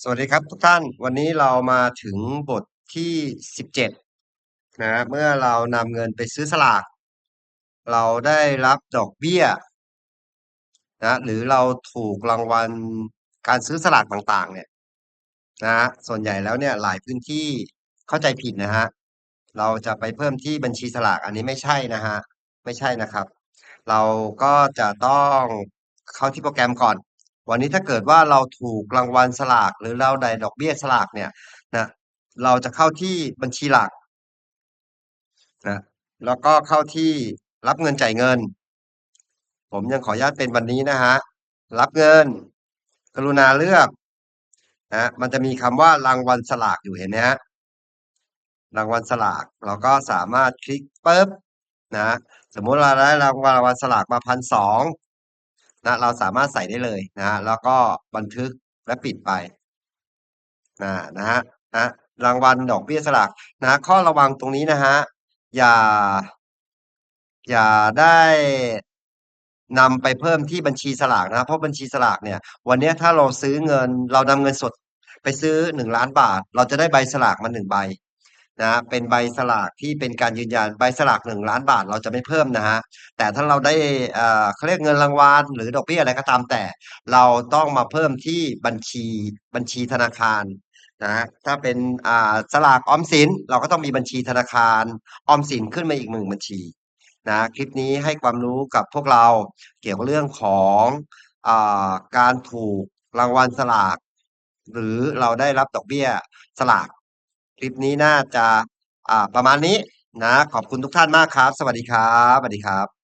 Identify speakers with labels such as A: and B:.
A: สวัสดีครับทุกท่านวันนี้เรามาถึงบทที่สิบเจ็ดนะเมื่อเรานำเงินไปซื้อสลาก เราได้รับดอกเบี้ยนะหรือเราถูกรางวัลการซื้อสลากต่างๆ เนี่ยนะส่วนใหญ่แล้วเนี่ยหลายพื้นที่เข้าใจผิดนะฮะเราจะไปเพิ่มที่บัญชีสลากอันนี้ไม่ใช่นะฮะไม่ใช่นะครับ เราก็จะต้องเข้าที่โปรแกรมก่อน วันนี้ถ้าเกิดว่าเราถูกรางวัลสลาก หรือเราได้ดอกเบี้ยสลากเนี่ยนะเราจะเข้าที่บัญชีหลักนะแล้วก็เข้าที่รับเงินจ่ายเงิน ผมยังขออนุญาตเป็นวันนี้นะฮะรับเงิน กรุณาเลือกนะมันจะมีคำว่ารางวัลสลากอยู่เห็นไหมฮะรางวัลสลาก เราก็สามารถคลิกปุ๊บนะสมมุติเราได้รางวัลรางวัลสลากมาพันสอง นะเราสามารถใส่ได้เลยนะฮะแล้วก็บันทึกและปิดไปนะนะฮะนะรางวัลดอกเบี้ยสลากนะข้อระวังตรงนี้นะฮะอย่า อย่าได้นำไปเพิ่มที่บัญชีสลากนะเพราะบัญชีสลากเนี่ย วันนี้ถ้าเราซื้อเงิน เรานำเงินสดไปซื้อหนึ่งล้านบาท เราจะได้ใบสลากมาหนึ่งใบ นะเป็นใบสลากที่เป็นการยืนยันใบสลากหนึ่งล้านบาทเราจะไม่เพิ่มนะฮะแต่ถ้าเราได้เอ่อเขาเรียกเงินรางวัลหรือดอกเบี้ยอะไรก็ตามแต่ เราต้องมาเพิ่มที่บัญชีบัญชีธนาคารนะถ้าเป็นอ่าสลากออมสินเราก็ต้องมีบัญชีธนาคารออมสินขึ้นมาอีกหนึ่งบัญชีนะคลิปนี้ให้ความรู้กับพวกเราเกี่ยวกับเรื่องของอาการถูกรางวัลสลาก หรือเราได้รับดอกเบี้ยสลาก คลิปนี้น่าจะอ่าประมาณนี้นะ ขอบคุณทุกท่านมากครับ สวัสดีครับ สวัสดีครับ